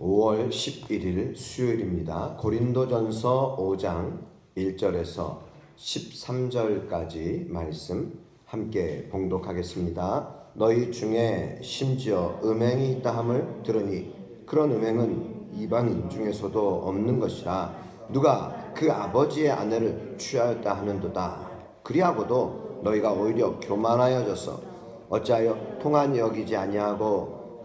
5월 11일 수요일입니다. 고린도전서 5장 1절에서 13절까지 말씀 함께 봉독하겠습니다. 너희 중에 심지어 음행이 있다 함을 들으니 그런 음행은 이방인 중에서도 없는 것이라 누가 그 아버지의 아내를 취하였다 하는도다. 그리하고도 너희가 오히려 교만하여져서 어찌하여 통한이 여기지 아니하고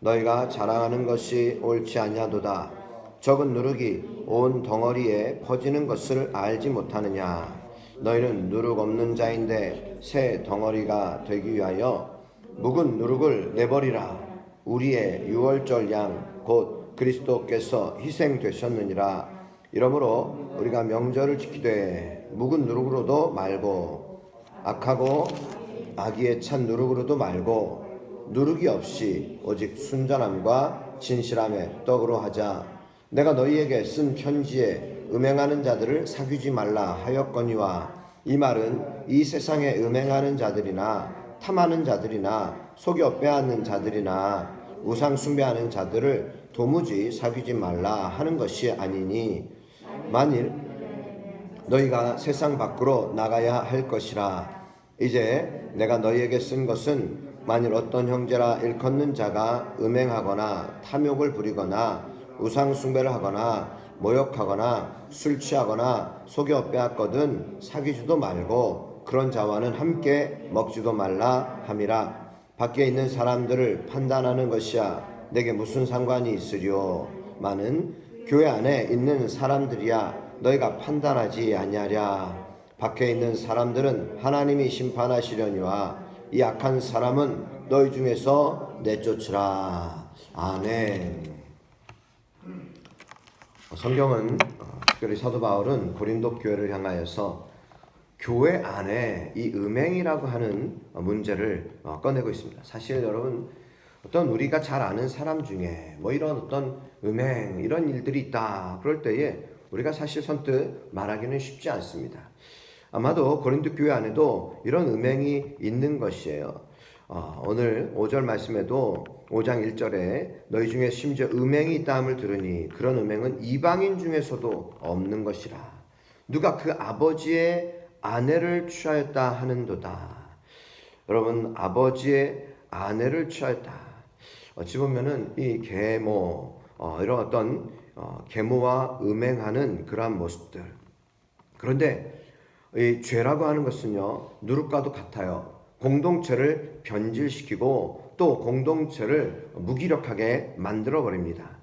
너희가 자랑하는 것이 옳지 아니하도다. 적은 누룩이 온 덩어리에 퍼지는 것을 알지 못하느냐? 너희는 누룩 없는 자인데 새 덩어리가 되기 위하여 묵은 누룩을 내버리라. 우리의 유월절 양 곧 그리스도께서 희생되셨느니라. 이러므로 우리가 명절을 지키되 묵은 누룩으로도 말고 악하고 악의에 찬 누룩으로도 말고 누룩이 없이 오직 순전함과 진실함의 떡으로 하자. 내가 너희에게 쓴 편지에 음행하는 자들을 사귀지 말라 하였거니와 이 말은 이 세상에 음행하는 자들이나 탐하는 자들이나 속여 빼앗는 자들이나 우상 숭배하는 자들을 도무지 사귀지 말라 하는 것이 아니니 만일 너희가 세상 밖으로 나가야 할 것이라. 이제 내가 너희에게 쓴 것은 만일 어떤 형제라 일컫는 자가 음행하거나 탐욕을 부리거나 우상 숭배를 하거나 모욕하거나 술 취하거나 속여 빼앗거든 사귀지도 말고 그런 자와는 함께 먹지도 말라 함이라. 밖에 있는 사람들을 판단하는 것이야. 내게 무슨 상관이 있으리요 많은 교회 안에 있는 사람들이야. 너희가 판단하지 아니하랴. 밖에 있는 사람들은 하나님이 심판하시려니와 이 악한 사람은 너희 중에서 내쫓으라 아멘 성경은 어, 특별히 사도 바울은 고린도 교회를 향하여서 교회 안에 이 음행이라고 하는 문제를 어, 꺼내고 있습니다. 사실 여러분 어떤 우리가 잘 아는 사람 중에 뭐 이런 어떤 음행 이런 일들이 있다 그럴 때에 우리가 사실 선뜻 말하기는 쉽지 않습니다. 아마도 고린도 교회 안에도 이런 음행이 있는 것이에요. 어, 오늘 5절 말씀에도 5장 1절에 너희 중에 심지어 음행이 있다함을 들으니 그런 음행은 이방인 중에서도 없는 것이라. 누가 그 아버지의 아내를 취하였다 하는도다. 여러분 아버지의 아내를 취하였다. 어찌 보면은 이 계모 어, 이런 어떤 어, 계모와 음행하는 그러한 모습들. 그런데 이 죄라고 하는 것은요 누룩과도 같아요. 공동체를 변질시키고 또 공동체를 무기력하게 만들어 버립니다.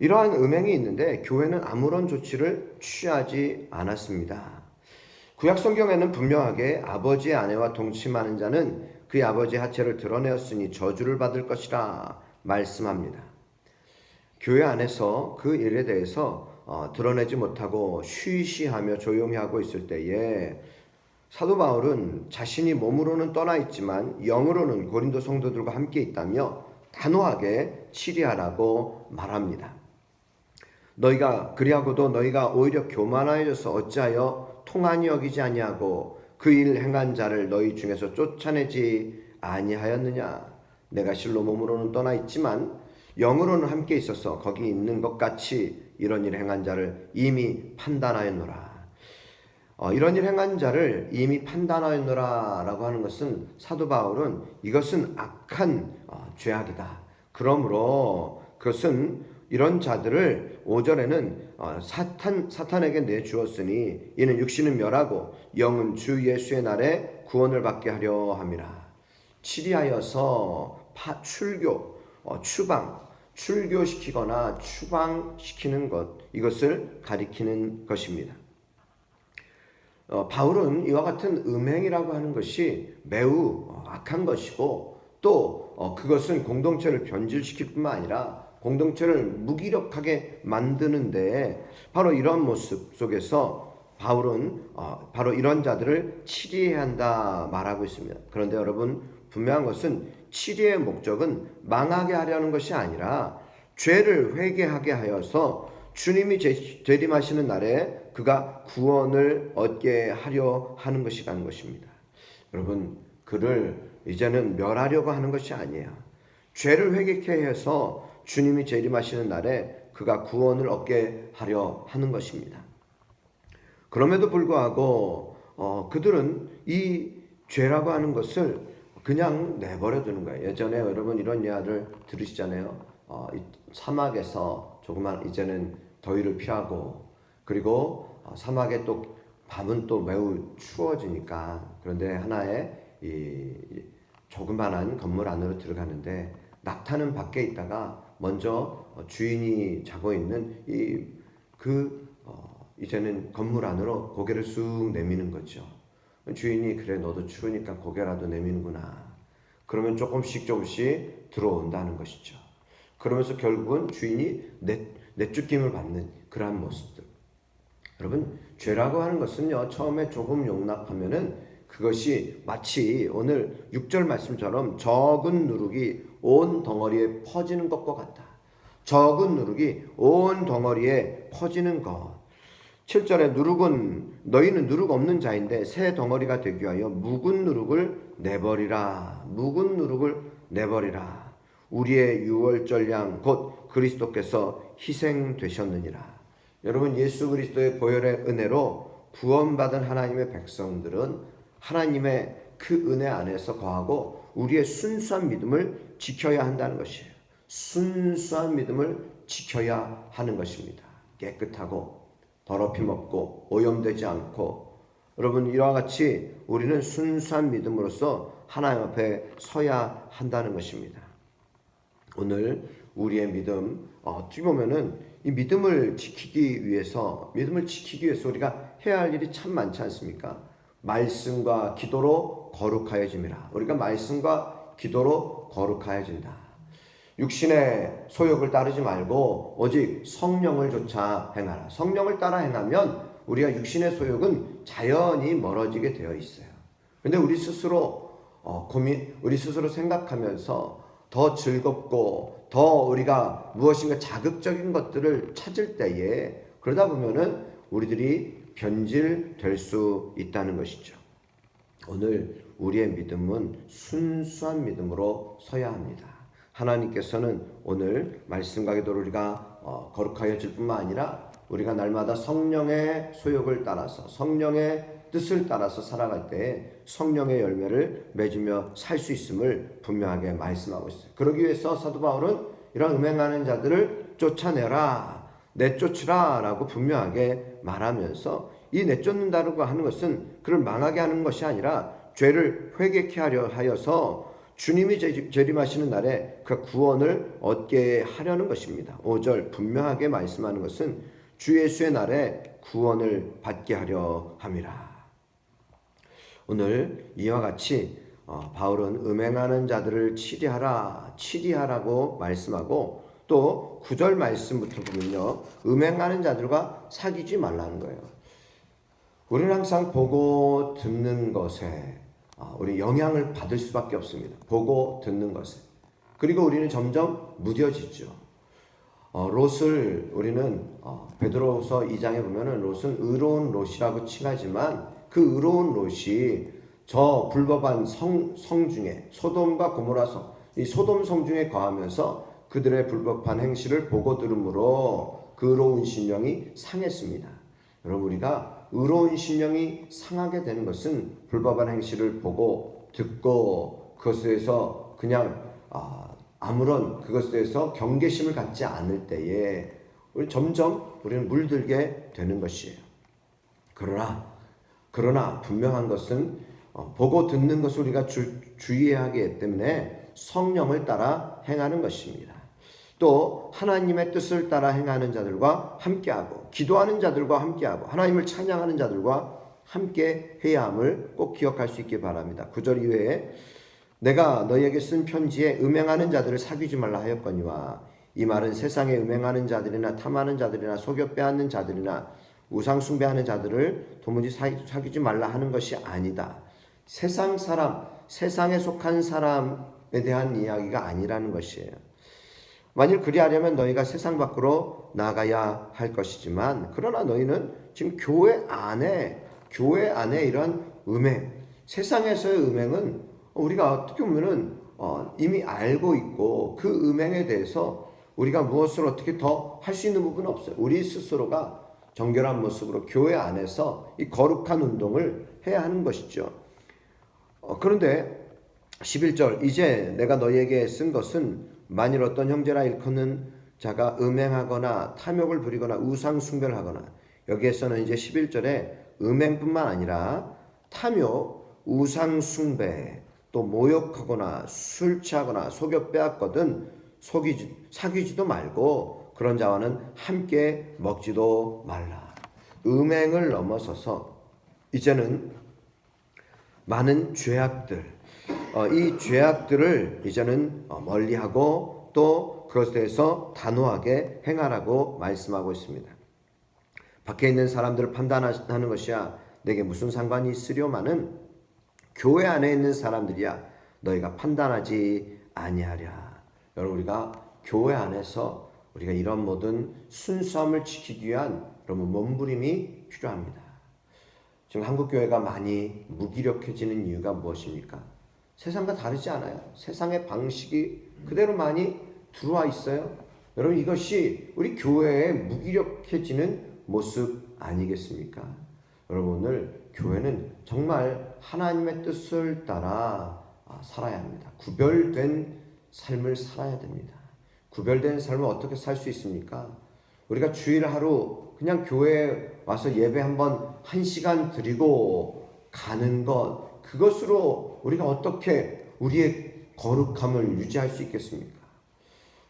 이러한 음행이 있는데 교회는 아무런 조치를 취하지 않았습니다. 구약 성경에는 분명하게 아버지의 아내와 동침하는 자는 그의 아버지의 하체를 드러내었으니 저주를 받을 것이라 말씀합니다. 교회 안에서 그 일에 대해서 어, 드러내지 못하고 쉬쉬하며 조용히 하고 있을 때에 사도 바울은 자신이 몸으로는 떠나 있지만 영으로는 고린도 성도들과 함께 있다며 단호하게 치리하라고 말합니다. 너희가 그리하고도 너희가 오히려 교만하여져서 어찌하여 통한이 여기지 아니하고 그 일 행한 자를 너희 중에서 쫓아내지 아니하였느냐 내가 실로 몸으로는 떠나 있지만 영으로는 함께 있어서 거기 있는 것 같이 이런 일 행한 자를 이미 판단하였노라. 어, 이런 일 행한 자를 이미 판단하였노라 라고 하는 것은 사도 바울은 이것은 악한 어, 죄악이다. 그러므로 그것은 이런 자들을 5절에는 어, 사탄 사탄에게 내주었으니 이는 육신은 멸하고 영은 주 예수의 날에 구원을 받게 하려 함이라. 치리하여서 파, 출교, 어, 추방, 출교시키거나 추방시키는 것 이것을 가리키는 것입니다. 어, 바울은 이와 같은 음행이라고 하는 것이 매우 어, 악한 것이고 또 어, 그것은 공동체를 변질시킬 뿐만 아니라 공동체를 무기력하게 만드는데 바로 이런 모습 속에서 바울은 어, 바로 이런 자들을 치리해야 한다 말하고 있습니다. 그런데 여러분 분명한 것은 치리의 목적은 망하게 하려는 것이 아니라 죄를 회개하게 하여서 주님이 재- 재림하시는 날에 그가 구원을 얻게 하려 하는 것이라는 것입니다. 여러분 그를 이제는 멸하려고 하는 것이 아니에요. 죄를 회개케 해서 주님이 재림하시는 날에 그가 구원을 얻게 하려 하는 것입니다. 그럼에도 불구하고 어, 그들은 이 죄라고 하는 것을 그냥 내버려 두는 거예요. 예전에 여러분 이런 이야기를 들으시잖아요. 어, 이 사막에서 조그만 이제는 더위를 피하고 그리고 어, 사막에 또 밤은 또 매우 추워지니까 그런데 하나의 이 조그만한 건물 안으로 들어가는데 낙타는 밖에 있다가 먼저 어, 주인이 자고 있는 이그 어, 이제는 건물 안으로 고개를 쑥 내미는 거죠. 주인이 그래 너도 추우니까 고개라도 내미는구나. 그러면 조금씩 조금씩 들어온다는 것이죠. 그러면서 결국은 주인이 내, 내쫓김을 받는 그러한 모습들. 여러분 죄라고 하는 것은요 처음에 조금 용납하면은 그것이 마치 오늘 6절 말씀처럼 적은 누룩이 온 덩어리에 퍼지는 것과 같다. 적은 누룩이 온 덩어리에 퍼지는 것. 7절에 누룩은 너희는 누룩 없는 자인데 새 덩어리가 되기 위하여 묵은 누룩을 내버리라. 묵은 누룩을 내버리라. 우리의 유월절 양 곧 그리스도께서 희생되셨느니라. 여러분 예수 그리스도의 보혈의 은혜로 구원받은 하나님의 백성들은 하나님의 그 은혜 안에서 거하고 우리의 순수한 믿음을 지켜야 한다는 것이에요. 순수한 믿음을 지켜야 하는 것입니다. 깨끗하고 더럽힘 없고 오염되지 않고 여러분 이와 같이 우리는 순수한 믿음으로써 하나님 앞에 서야 한다는 것입니다. 오늘 우리의 믿음 어, 어떻게 보면은 이 믿음을 지키기 위해서 믿음을 지키기 위해서 우리가 해야 할 일이 참 많지 않습니까? 말씀과 기도로 거룩하여짐이라. 우리가 말씀과 기도로 거룩하여진다. 육신의 소욕을 따르지 말고 오직 성령을 조차 행하라. 성령을 따라 행하면 우리가 육신의 소욕은 자연히 멀어지게 되어 있어요. 근데 우리 스스로 어, 고민, 우리 스스로 생각하면서 더 즐겁고 더 우리가 무엇인가 자극적인 것들을 찾을 때에 그러다 보면은 우리들이 변질될 수 있다는 것이죠. 오늘 우리의 믿음은 순수한 믿음으로 서야 합니다. 하나님께서는 오늘 말씀과 기도를 우리가 어, 거룩하여질 뿐만 아니라 우리가 날마다 성령의 소욕을 따라서 성령의 뜻을 따라서 살아갈 때 성령의 열매를 맺으며 살 수 있음을 분명하게 말씀하고 있어요. 그러기 위해서 사도 바울은 이런 음행하는 자들을 쫓아내라, 내쫓으라 라고 분명하게 말하면서 이 내쫓는다고 하는 것은 그를 망하게 하는 것이 아니라 죄를 회개케 하려 하여서 주님이 재- 재림하시는 날에 그 구원을 얻게 하려는 것입니다. 5절 분명하게 말씀하는 것은 주 예수의 날에 구원을 받게 하려 함이라. 오늘 이와 같이 어, 바울은 음행하는 자들을 치리하라, 치리하라고 말씀하고 또 9절 말씀부터 보면요. 음행하는 자들과 사귀지 말라는 거예요. 우리는 항상 보고 듣는 것에 어, 우리 영향을 받을 수밖에 없습니다. 보고 듣는 것에. 그리고 우리는 점점 무뎌지죠. 어, 롯을 우리는 어, 베드로서 2장에 보면은 롯은 의로운 롯이라고 칭하지만 그 의로운 롯이 저 불법한 성, 성 중에 소돔과 고모라 성, 이 소돔 성 중에 거하면서 그들의 불법한 행실을 보고 들음으로 그 의로운 신령이 상했습니다. 여러분 우리가 의로운 신령이 상하게 되는 것은 불법한 행실을 보고 듣고 그것에 대해서 그냥 아, 아무런 그것에 대해서 경계심을 갖지 않을 때에 점점 우리는 물들게 되는 것이에요. 그러나 그러나 분명한 것은 어, 보고 듣는 것을 우리가 주, 주의해야 하기 때문에 성령을 따라 행하는 것입니다. 또 하나님의 뜻을 따라 행하는 자들과 함께하고 기도하는 자들과 함께하고 하나님을 찬양하는 자들과 함께 해야 함을 꼭 기억할 수 있기 바랍니다. 9절 이외에 내가 너희에게 쓴 편지에 음행하는 자들을 사귀지 말라 하였거니와 이 말은 세상에 음행하는 자들이나 탐하는 자들이나 속여 빼앗는 자들이나 우상 숭배하는 자들을 도무지 사귀- 사귀지 말라 하는 것이 아니다. 세상 사람, 세상에 속한 사람에 대한 이야기가 아니라는 것이에요. 만일 그리하려면 너희가 세상 밖으로 나가야 할 것이지만 그러나 너희는 지금 교회 안에 교회 안에 이런 음행 세상에서의 음행은 우리가 어떻게 보면은 어, 이미 알고 있고 그 음행에 대해서 우리가 무엇을 어떻게 더 할 수 있는 부분은 없어요. 우리 스스로가 정결한 모습으로 교회 안에서 이 거룩한 운동을 해야 하는 것이죠. 어, 그런데 11절 이제 내가 너희에게 쓴 것은 만일 어떤 형제라 일컫는 자가 음행하거나 탐욕을 부리거나 우상 숭배를 하거나 여기에서는 이제 11절에 음행뿐만 아니라 탐욕, 우상 숭배, 또 모욕하거나 술 취하거나 속여 빼앗거든 속이지 사귀지도 말고 그런 자와는 함께 먹지도 말라. 음행을 넘어서서 이제는 많은 죄악들, 어, 이 죄악들을 이제는 어, 멀리하고 또 그것에 대해서 단호하게 행하라고 말씀하고 있습니다. 밖에 있는 사람들을 판단하는 것이야 내게 무슨 상관이 있으려마는 교회 안에 있는 사람들이야 너희가 판단하지 아니하랴. 여러분 우리가 교회 안에서 우리가 이런 모든 순수함을 지키기 위한 여러분 몸부림이 필요합니다. 지금 한국 교회가 많이 무기력해지는 이유가 무엇입니까? 세상과 다르지 않아요. 세상의 방식이 그대로 많이 들어와 있어요. 여러분 이것이 우리 교회의 무기력해지는 모습 아니겠습니까? 여러분 오늘 교회는 정말 하나님의 뜻을 따라 아, 살아야 합니다. 구별된 삶을 살아야 됩니다. 구별된 삶을 어떻게 살 수 있습니까? 우리가 주일 하루 그냥 교회에 와서 예배 한번 한 시간 드리고 가는 것 그것으로 우리가 어떻게 우리의 거룩함을 유지할 수 있겠습니까?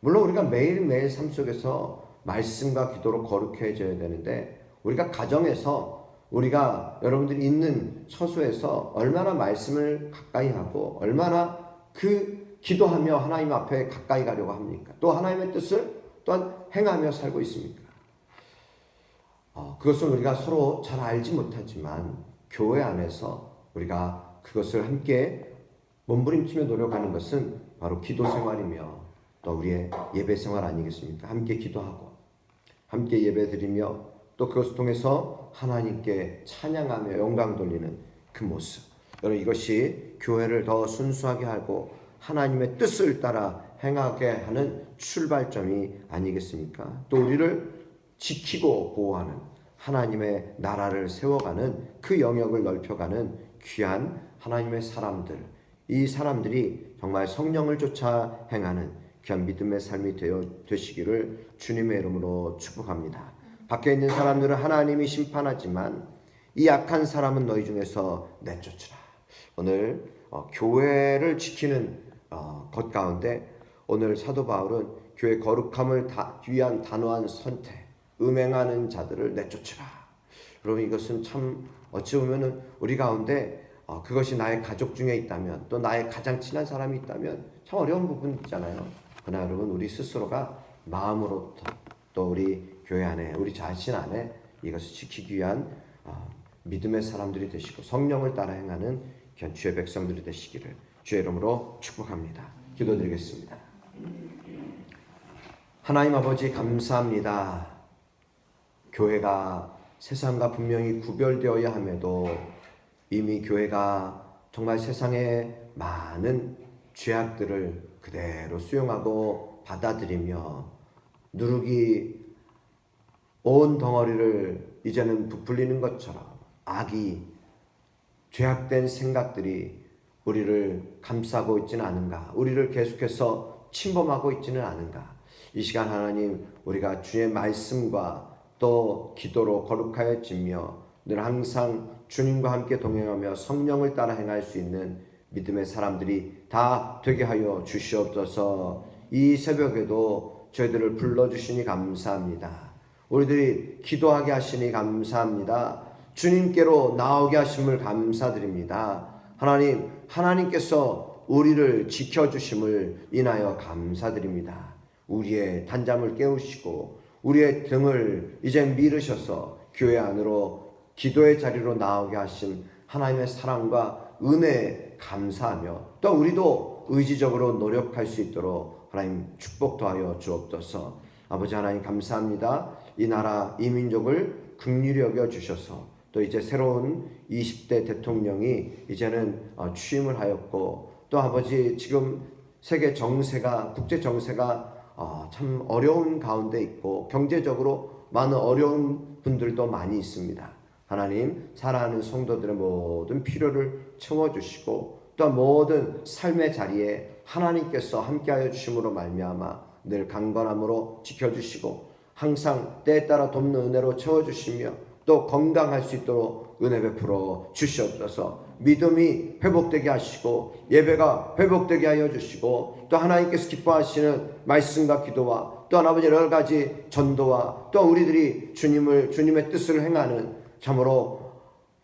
물론 우리가 매일매일 삶 속에서 말씀과 기도로 거룩해져야 되는데 우리가 가정에서 우리가 여러분들이 있는 처소에서 얼마나 말씀을 가까이 하고 얼마나 그 기도하며 하나님 앞에 가까이 가려고 합니까? 또 하나님의 뜻을 또한 행하며 살고 있습니까? 어, 그것을 우리가 서로 잘 알지 못하지만 교회 안에서 우리가 그것을 함께 몸부림치며 노력하는 것은 바로 기도 생활이며 또 우리의 예배 생활 아니겠습니까? 함께 기도하고 함께 예배 드리며 또 그것을 통해서 하나님께 찬양하며 영광 돌리는 그 모습. 여러분 이것이 교회를 더 순수하게 하고 하나님의 뜻을 따라 행하게 하는 출발점이 아니겠습니까? 또 우리를 지키고 보호하는 하나님의 나라를 세워가는 그 영역을 넓혀가는 귀한 하나님의 사람들. 이 사람들이 정말 성령을 쫓아 행하는 귀한 믿음의 삶이 되어 되시기를 주님의 이름으로 축복합니다. 밖에 있는 사람들은 하나님이 심판하지만 이 악한 사람은 너희 중에서 내쫓으라. 오늘 어, 교회를 지키는 어, 것 가운데 오늘 사도 바울은 교회 거룩함을 다, 위한 단호한 선택, 음행하는 자들을 내쫓으라. 여러분 이것은 참 어찌 보면은 우리 가운데 어, 그것이 나의 가족 중에 있다면 또 나의 가장 친한 사람이 있다면 참 어려운 부분이잖아요. 그러나 여러분 우리 스스로가 마음으로부터 또 우리 교회 안에 우리 자신 안에 이것을 지키기 위한 어, 믿음의 사람들이 되시고 성령을 따라 행하는 주의 백성들이 되시기를 주의 이름으로 축복합니다. 기도드리겠습니다. 하나님 아버지 감사합니다. 교회가 세상과 분명히 구별되어야 함에도 이미 교회가 정말 세상의 많은 죄악들을 그대로 수용하고 받아들이며 누룩이 온 덩어리를 이제는 부풀리는 것처럼 악이 죄악된 생각들이 우리를 감싸고 있지는 않은가? 우리를 계속해서 침범하고 있지는 않은가? 이 시간 하나님 우리가 주의 말씀과 또 기도로 거룩하여지며 늘 항상 주님과 함께 동행하며 성령을 따라 행할 수 있는 믿음의 사람들이 다 되게 하여 주시옵소서. 이 새벽에도 저희들을 불러 주시니 감사합니다. 우리들이 기도하게 하시니 감사합니다. 주님께로 나오게 하심을 감사드립니다. 하나님, 하나님께서 우리를 지켜주심을 인하여 감사드립니다. 우리의 단잠을 깨우시고 우리의 등을 이제 밀으셔서 교회 안으로 기도의 자리로 나오게 하신 하나님의 사랑과 은혜에 감사하며 또 우리도 의지적으로 노력할 수 있도록 하나님 축복 도하여 주옵소서. 아버지 하나님 감사합니다. 이 나라 이 민족을 긍휼히 여겨 주셔서 또 이제 새로운 20대 대통령이 이제는 어, 취임을 하였고 또 아버지 지금 세계 정세가 국제 정세가 어, 참 어려운 가운데 있고 경제적으로 많은 어려운 분들도 많이 있습니다. 하나님 사랑하는 성도들의 모든 필요를 채워주시고 또 모든 삶의 자리에 하나님께서 함께하여 주심으로 말미암아 늘 강건함으로 지켜주시고 항상 때에 따라 돕는 은혜로 채워주시며 또 건강할 수 있도록 은혜 베풀어 주시옵소서 믿음이 회복되게 하시고 예배가 회복되게 하여 주시고 또 하나님께서 기뻐하시는 말씀과 기도와 또 아버지 여러 가지 전도와 또 우리들이 주님을 주님의 뜻을 행하는 참으로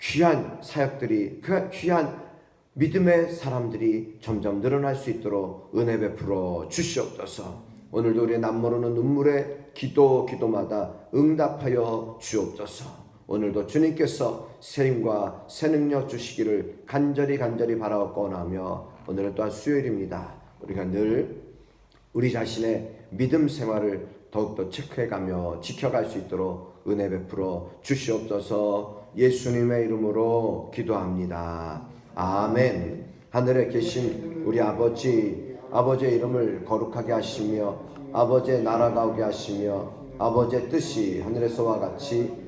귀한 사역들이 그 귀한 믿음의 사람들이 점점 늘어날 수 있도록 은혜 베풀어 주시옵소서. 오늘도 우리의 남모르는 눈물의 기도 기도마다 응답하여 주옵소서. 오늘도 주님께서 새 힘과 새 능력 주시기를 간절히 간절히 바라옵고나며 오늘은 또한 수요일입니다. 우리가 늘 우리 자신의 믿음 생활을 더욱더 체크해가며 지켜갈 수 있도록 은혜 베풀어 주시옵소서 예수님의 이름으로 기도합니다. 아멘. 하늘에 계신 우리 아버지, 아버지의 이름을 거룩하게 하시며 아버지의 나라가 오게 하시며 아버지의 뜻이 하늘에서와 같이